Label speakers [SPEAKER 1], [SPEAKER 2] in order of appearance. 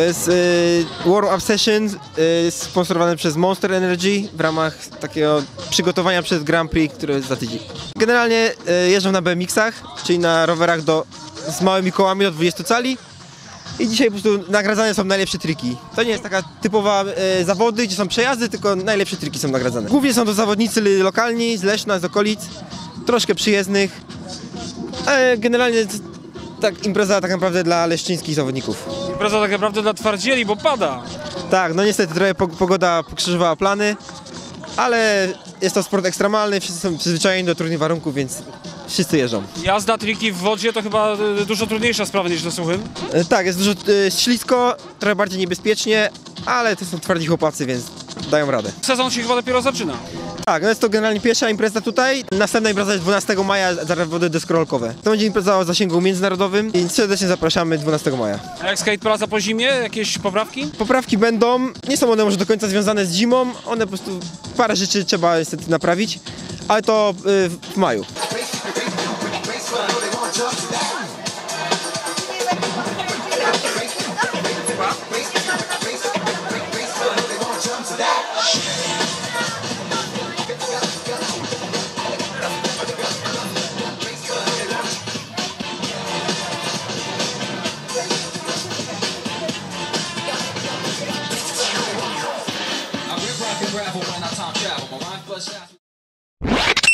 [SPEAKER 1] To jest y, War of Obsession, y, sponsorowane przez Monster Energy w ramach takiego przygotowania przed Grand Prix, które jest za tydzień. Generalnie y, jeżdżą na BMX-ach, czyli na rowerach do, z małymi kołami do 20 cali. I dzisiaj po prostu nagradzane są najlepsze triki. To nie jest taka typowa e, zawody, gdzie są przejazdy, tylko najlepsze triki są nagradzane. Głównie są to zawodnicy lokalni, z Leszna, z okolic, troszkę przyjezdnych. Ale generalnie tak impreza tak naprawdę dla leszczyńskich zawodników.
[SPEAKER 2] Impreza tak naprawdę dla twardzieli, bo pada.
[SPEAKER 1] Tak, no niestety trochę po- pogoda pokrzyżowała plany, ale jest to sport ekstremalny, wszyscy są przyzwyczajeni do trudnych warunków, więc wszyscy jeżdżą.
[SPEAKER 2] Jazda triki w wodzie to chyba e, dużo trudniejsza sprawa niż na suchym.
[SPEAKER 1] E, Tak, jest dużo e, ślisko, trochę bardziej niebezpiecznie, ale to są twardzi chłopacy, więc dają radę.
[SPEAKER 2] Sezon się chyba dopiero zaczyna.
[SPEAKER 1] Tak, no jest to generalnie pierwsza impreza tutaj. Następna impreza jest 12 maja za zawody deskorolkowe. To będzie impreza o zasięgu międzynarodowym i serdecznie zapraszamy 12 maja.
[SPEAKER 2] A jak skate praca po zimie? Jakieś poprawki?
[SPEAKER 1] Poprawki będą, nie są one może do końca związane z zimą, one po prostu parę rzeczy trzeba niestety naprawić, ale to y, w maju. unravel when I time travel. My mind flushed out.